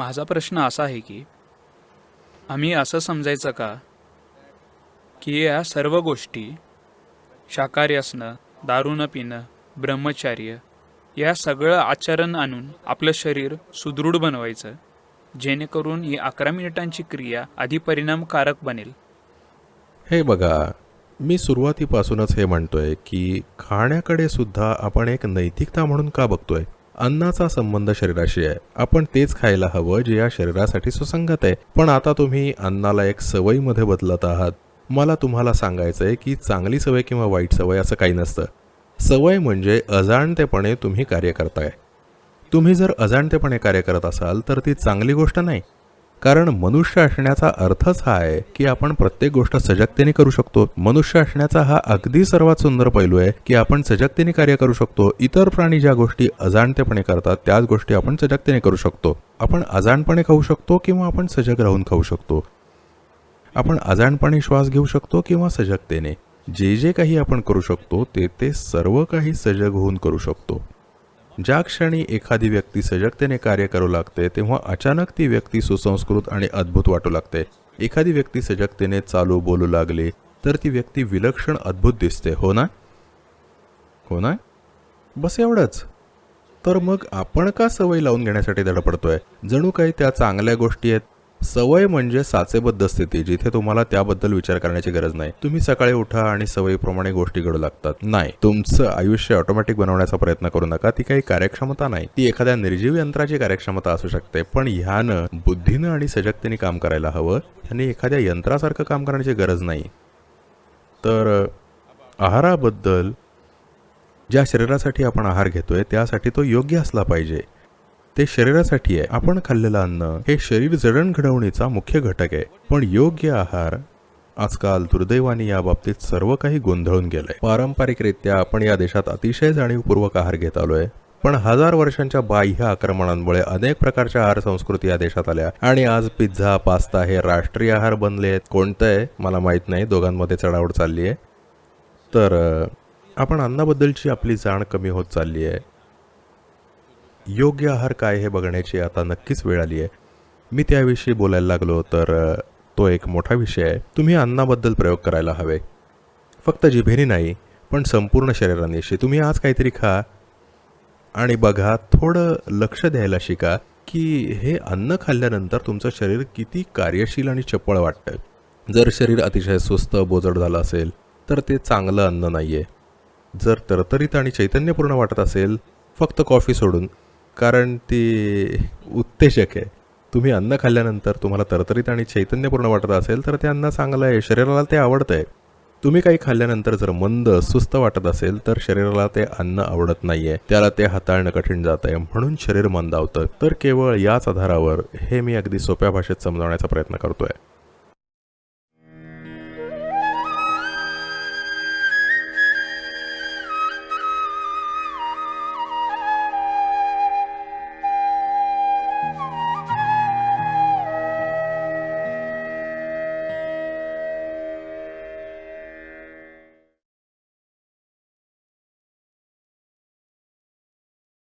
माझा प्रश्न असा आहे की आम्ही असं समजायचं का की या सर्व गोष्टी शाकाहारी असणं दारू न पिणं ब्रह्मचार्य या सगळं आचरण आणून आपलं शरीर सुदृढ बनवायचं जेणेकरून ही अकरा मिनिटांची क्रिया आधी परिणामकारक बनेल? हे बघा मी सुरुवातीपासूनच हे म्हणतोय की खाण्याकडे सुद्धा आपण एक नैतिकता म्हणून का बघतोय? अन्नाचा संबंध शरीराशी आहे. आपण तेच खायला हवं जे या शरीरासाठी सुसंगत आहे. पण आता तुम्ही अन्नाला एक सवयीमध्ये बदलत आहात. मला तुम्हाला सांगायचंय की चांगली सवय किंवा वाईट सवय असं काही नसतं. सवय म्हणजे अजाणतेपणे तुम्ही कार्य करताय. तुम्ही जर अजाणतेपणे कार्य करत असाल तर ती चांगली गोष्ट नाही. कारण मनुष्य असण्याचा अर्थच हा आहे की आपण प्रत्येक गोष्ट सजगतेने करू शकतो. मनुष्य असण्याचा हा अगदी सर्वात सुंदर पैलू आहे की आपण सजगतेने कार्य करू शकतो. इतर प्राणी ज्या गोष्टी अजाणतेपणे करतात त्याच गोष्टी आपण सजगतेने करू शकतो. आपण अजाणपणे खाऊ शकतो किंवा आपण सजग राहून खाऊ शकतो. आपण अजाणपणे श्वास घेऊ शकतो किंवा सजगतेने. जे जे काही आपण करू शकतो ते ते सर्व काही सजग होऊन करू शकतो. ज्या क्षणी एखादी व्यक्ती सजगतेने कार्य करू लागते तेव्हा अचानक ती व्यक्ती सुसंस्कृत आणि अद्भुत वाटू लागते. एखादी व्यक्ती सजगतेने चालू बोलू लागली तर ती व्यक्ती विलक्षण अद्भुत दिसते हो ना? हो ना? बस एवढंच. तर मग आपण का सवय लावून घेण्यासाठी धडपडतोय? जणू काही त्या चांगल्या गोष्टी आहेत सवय म्हणजे साचेबद्ध स्थिती जिथे तुम्हाला त्याबद्दल विचार करण्याची गरज नाही. तुम्ही सकाळी उठा आणि सवयीप्रमाणे गोष्टी घडू लागतात. नाही तुमचं आयुष्य ऑटोमॅटिक बनवण्याचा प्रयत्न करू नका. ती काही कार्यक्षमता नाही. ती एखाद्या निर्जीव यंत्राची कार्यक्षमता असू शकते पण ह्यानं बुद्धीनं आणि सजगतेने काम करायला हवं. ह्याने एखाद्या यंत्रासारखं काम करण्याची गरज नाही. तर आहाराबद्दल ज्या शरीरासाठी आपण आहार घेतोय त्यासाठी तो योग्य असला पाहिजे. ते शरीरासाठी आहे. आपण खाल्लेलं अन्न हे शरीर जडण घडवणीचा मुख्य घटक आहे. पण योग्य आहार आजकाल दुर्दैवाने या बाबतीत सर्व काही गोंधळून गेलंय. पारंपरिकरित्या आपण या देशात अतिशय जाणीवपूर्वक आहार घेत आलोय. पण हजार वर्षांच्या बाह्य आक्रमणांमुळे अनेक प्रकारच्या आहार संस्कृती या देशात आल्या. आणि आज पिझ्झा पास्ता हे राष्ट्रीय आहार बनले आहेत. कोणतं आहे मला माहीत नाही. दोघांमध्ये चढावड चालली आहे तर आपण अन्नाबद्दलची आपली जाण कमी होत चालली आहे योग्य आहार काय हे बघण्याची आता नक्कीच वेळ आली आहे. मी त्याविषयी बोलायला लागलो तर तो एक मोठा विषय आहे. तुम्ही अन्नाबद्दल प्रयोग करायला हवे. फक्त जिभेने नाही पण संपूर्ण शरीरानेशी तुम्ही आज काहीतरी खा. आणि बघा थोडं लक्ष द्यायला शिका की हे अन्न खाल्ल्यानंतर तुमचं शरीर किती कार्यशील आणि चपळ वाटतं. जर शरीर अतिशय सुस्त बोजड झालं असेल तर ते चांगलं अन्न नाही आहे जर तरतरीत आणि चैतन्यपूर्ण वाटत असेल फक्त कॉफी सोडून कारण ती उत्तेजक आहे. तुम्ही अन्न खाल्ल्यानंतर तुम्हाला तरतरीत आणि चैतन्यपूर्ण वाटत असेल तर ते अन्न चांगलं आहे शरीराला ते आवडतं आहे तुम्ही काही खाल्ल्यानंतर जर मंद सुस्त वाटत असेल तर शरीराला ते अन्न आवडत नाहीये. त्याला ते हाताळणं कठीण जात आहे म्हणून शरीर मंदावतं तर केवळ याच आधारावर हे मी अगदी सोप्या भाषेत समजावण्याचा प्रयत्न करतोय.